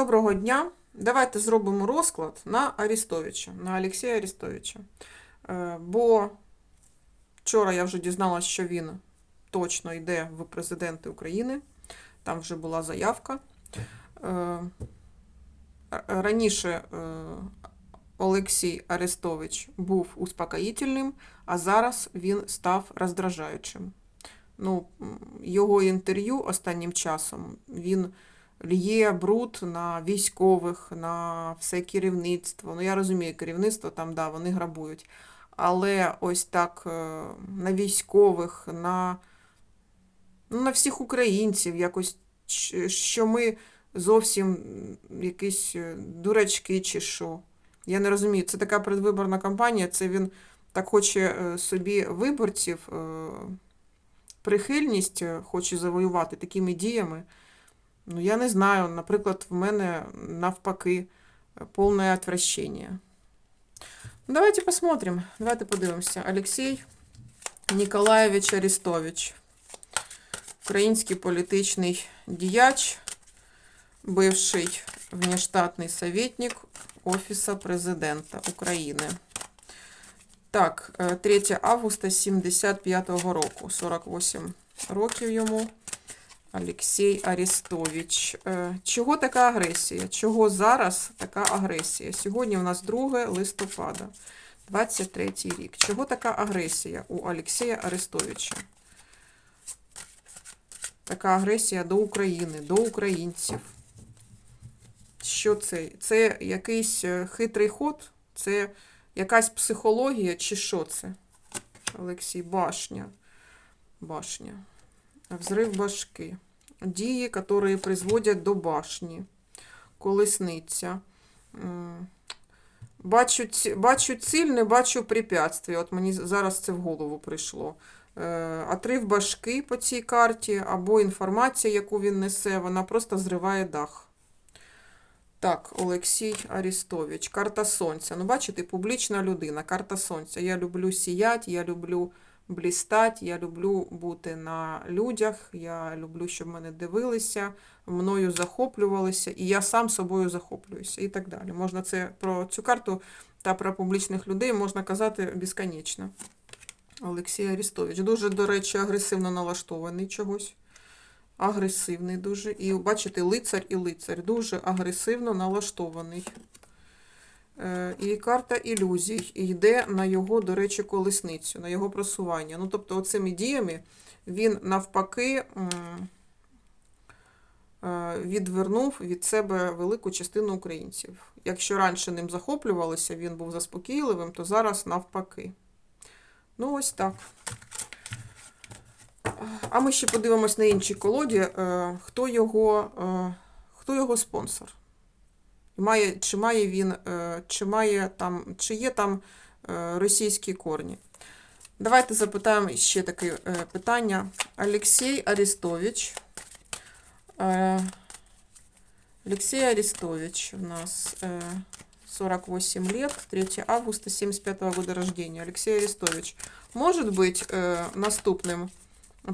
доброго дня. Давайте зробимо розклад на Арістовича, на Олексія Арістовича. Е, Бо вчора я вже дізналася, що він точно йде в президенти України. Там вже була заявка. Е, Раніше е, Олексій Арестович був успокоїтельним, а зараз він став роздражаючим. Ну, його інтерв'ю останнім часом він лє бруд на військових, на все керівництво. Ну, я розумію, керівництво там, да, вони грабують. Але ось так е, на військових, на, ну, на всіх українців, якось, що ми зовсім якісь е, дурачки чи що. Я не розумію, це така предвиборна кампанія, це він так хоче е, собі виборців, прихильність хоче завоювати такими діями. Ну, я не знаю. Наприклад, в мене навпаки е, повне отвращение. Ну, Давайте посмотрим. Давайте подивимося. Олексій Ніколаєвич Арістович. Український політичний діяч, бивший внештатний советник Офіса президента України. Так, е, 3 августа 75-го року, 48 років йому. Олексій Арістович. Е, Чого така агресія? Чого зараз така агресія? Сьогодні у нас 2 листопада, 23 рік. Чого така агресія у Олексія Арестовича? Така агресія до України, до українців. Що це? Це якийсь е, хитрий ход? Це якась психологія, чи що це? Олексій, башня. Башня. Взрив башки. Дії, які призводять до башні. Колесниця. Бачу, бачу ціль, не бачу препятствий. От мені зараз це в голову прийшло. Е, Отрив башки по цій карті, або інформація, яку він несе, вона просто зриває дах. Так, Олексій Арістович. Карта Сонця. Ну, бачите, публічна людина. Карта Сонця. Я люблю сіяти, я люблю блістати, я люблю бути на людях, я люблю, щоб мене дивилися, мною захоплювалися, і я сам собою захоплююся і так далі. Можна це про цю карту та про публічних людей можна казати безконечно. Олексій Арістович. Дуже, до речі, агресивно налаштований чогось. Агресивний дуже. І бачите, лицар і лицар. Дуже агресивно налаштований. Е, І карта ілюзій. Йде на його, до речі, колесницю, на його просування. Ну, тобто, оцими діями він навпаки е, відвернув від себе велику частину українців. Якщо раніше ним захоплювалися, він був заспокійливим, то зараз навпаки. Ну, ось так. А ми ще подивимось на іншій колоді, е, хто його, хто його спонсор. Має, чи має він, е, чи має там, чи є там е, російські корні. Давайте запитаємо ще таке е, питання. Олексій Арістович. Олексій Арістович у нас е, 48 лет, 3 августа 75 года рождения. Алексей Арестович може бути е, наступним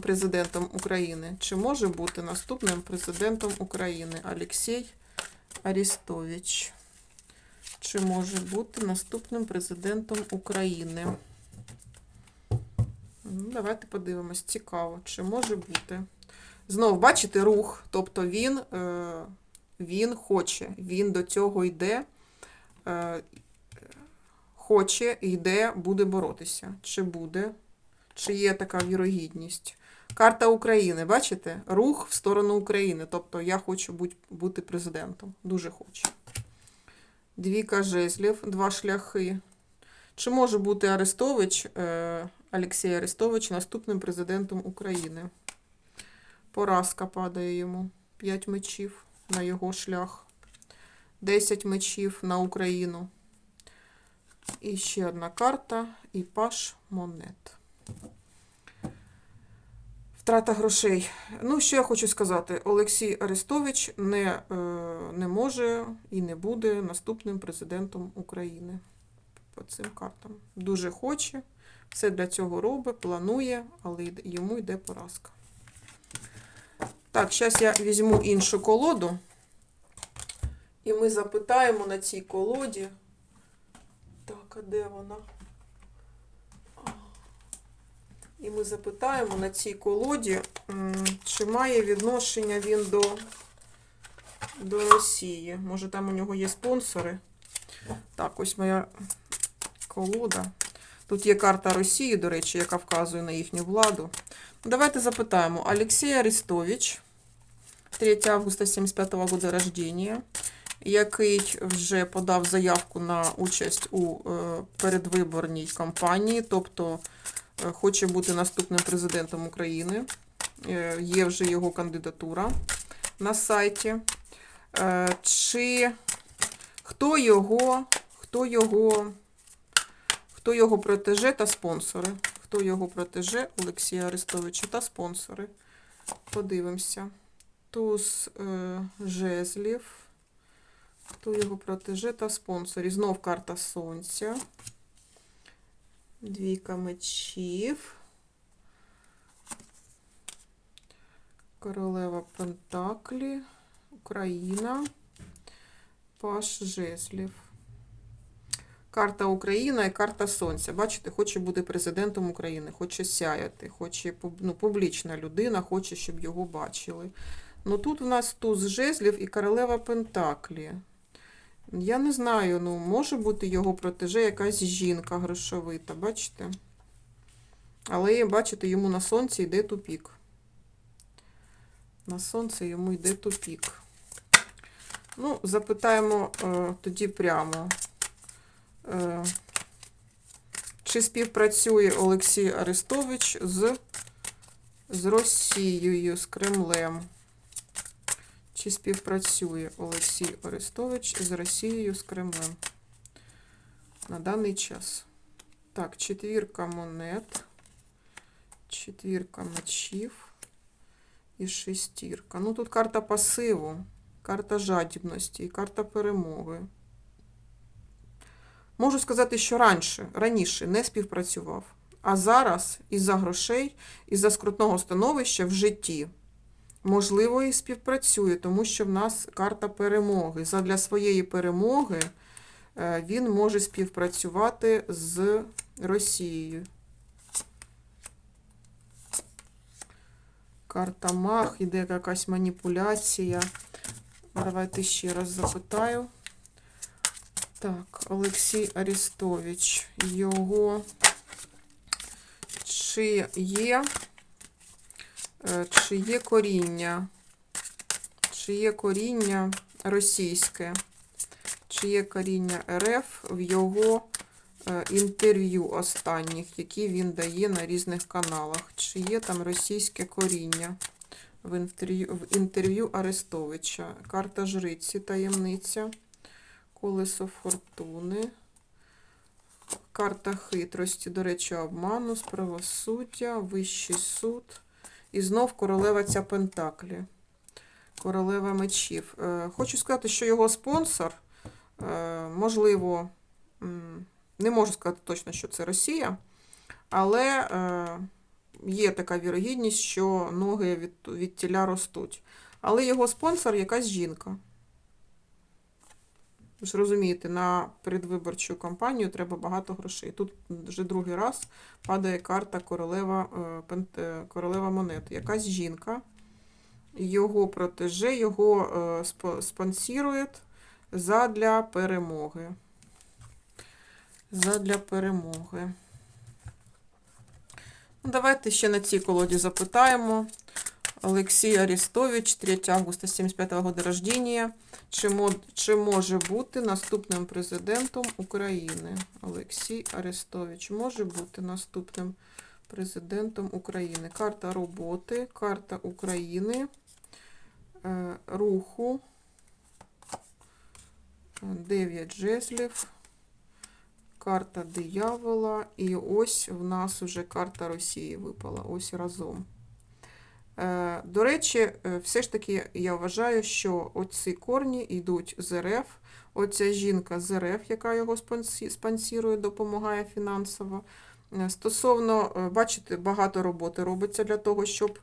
президентом України? Чи може бути наступним президентом України Олексій Арістович? Чи може бути наступним президентом України? Ну, давайте подивимось. Цікаво, чи може бути. Знову, бачите, рух. Тобто він, е, він хоче, він до цього йде, е, хоче, йде, буде боротися. Чи буде? Чи є така вірогідність? Карта України, бачите? Рух в сторону України. Тобто я хочу бути, президентом. Дуже хочу. Двіка жезлів, два шляхи. Чи може бути Арестович, е, Олексій Арестович наступним президентом України? Поразка падає йому. П'ять мечів на його шлях. Десять мечів на Україну. І ще одна карта. І паш монет. Втрата грошей. Ну, що я хочу сказати. Олексій Арестович не, е, не може і не буде наступним президентом України. По цим картам. Дуже хоче, все для цього робить, планує, але йому йде поразка. Так, зараз я візьму іншу колоду. І ми запитаємо на цій колоді. Так, а де вона? А. І ми запитаємо на цій колоді, чи має відношення він до, до Росії. Може, там у нього є спонсори. Так, ось моя колода. Тут є карта Росії, до речі, яка вказує на їхню владу. Давайте запитаємо. Олексій Арестович, 3 августа 75 года рождения, який вже подав заявку на участь у е, передвиборній кампанії, тобто хоче бути наступним президентом України. Е, Є вже його кандидатура на сайті. Е, Чи хто його, хто його, хто його протеже та спонсори? Хто його протеже Олексія Арестовича та спонсори? Подивимося. Туз е, жезлів. Хто його протеже та спонсор? І знов карта сонця. Двійка мечів. Королева Пентаклі. Україна. Паш жезлів. Карта Україна і карта Сонця. Бачите, хоче бути президентом України, хоче сяяти, хоче ну, публічна людина, хоче, щоб його бачили. Ну тут у нас туз жезлів і королева Пентаклі. Я не знаю, ну може бути його протеже якась жінка грошовита, бачите? Але, бачите, йому на сонці йде тупік. На сонце йому йде тупік. Ну, запитаємо е, тоді прямо. Е, чи співпрацює Олексій Арестович з, з Росією, з Кремлем? Чи співпрацює Олексій Арестович з Росією, з Кремлем на даний час? Так, четвірка монет, четвірка мечів і шестірка. Ну, тут карта пасиву, карта жадібності і карта перемоги. Можу сказати, що раніше, раніше не співпрацював. А зараз із-за грошей, із-за скрутного становища в житті, можливо, і співпрацює, тому що в нас карта перемоги. Задля своєї перемоги е, він може співпрацювати з Росією. Карта Мах, іде якась маніпуляція. Давайте ще раз запитаю. Так, Олексій Арестович. Його чи є, чи є коріння? Чи є коріння російське? Чи є коріння РФ в його е, інтерв'ю останніх, які він дає на різних каналах? Чи є там російське коріння? В інтерв'ю, в Арестовича. Карта жриці, таємниця. Колесо фортуни. Карта хитрості, до речі, обману, правосуддя, вищий суд. І знов королева ця Пентаклі. Королева мечів. Е, Хочу сказати, що його спонсор, е, можливо, не можу сказати точно, що це Росія, але е, є така вірогідність, що ноги від, від тіля ростуть. Але його спонсор якась жінка. Ви ж розумієте, на передвиборчу кампанію треба багато грошей. Тут вже другий раз падає карта королева, е, е, королева монет. Якась жінка, його протеже, його е, спонсірує задля перемоги. Задля перемоги. Ну, давайте ще на цій колоді запитаємо. Олексій Арестович, 3 августа 75 года рождения. Чи, мо- чи може бути наступним президентом України? Олексій Арестович може бути наступним президентом України. Карта роботи, карта України, е, руху, 9 жезлів, карта диявола. І ось в нас вже карта Росії випала. Ось разом. Е, До речі, е, все ж таки я вважаю, що оці корні йдуть з РФ. Оця жінка з РФ, яка його спонсі- спонсірує, допомагає фінансово. Е, Стосовно, бачите, багато роботи робиться для того, щоб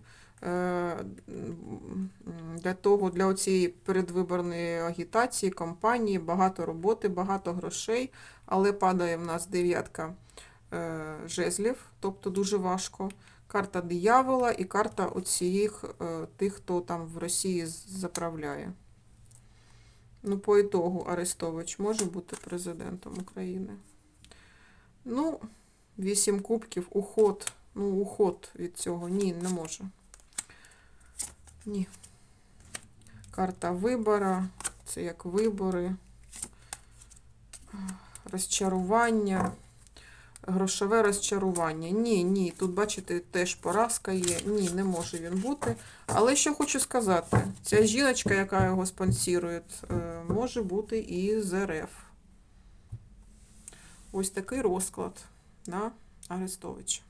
для того, для оцієї передвиборної агітації, кампанії, багато роботи, багато грошей, але падає в нас дев'ятка жезлів, тобто дуже важко. Карта диявола і карта оцієх е, тих, хто там в Росії заправляє. Ну, по ітогу Арестович може бути президентом України. Ну, вісім кубків, уход. Ну, уход від цього. Ні, не може. Ні. Карта вибора. Це як вибори. Розчарування. Грошове розчарування. Ні, ні. Тут, бачите, теж поразка є. Ні, не може він бути. Але що хочу сказати, ця жіночка, яка його спонсорує, е, може бути і з РФ. Ось такий розклад на Арестовича.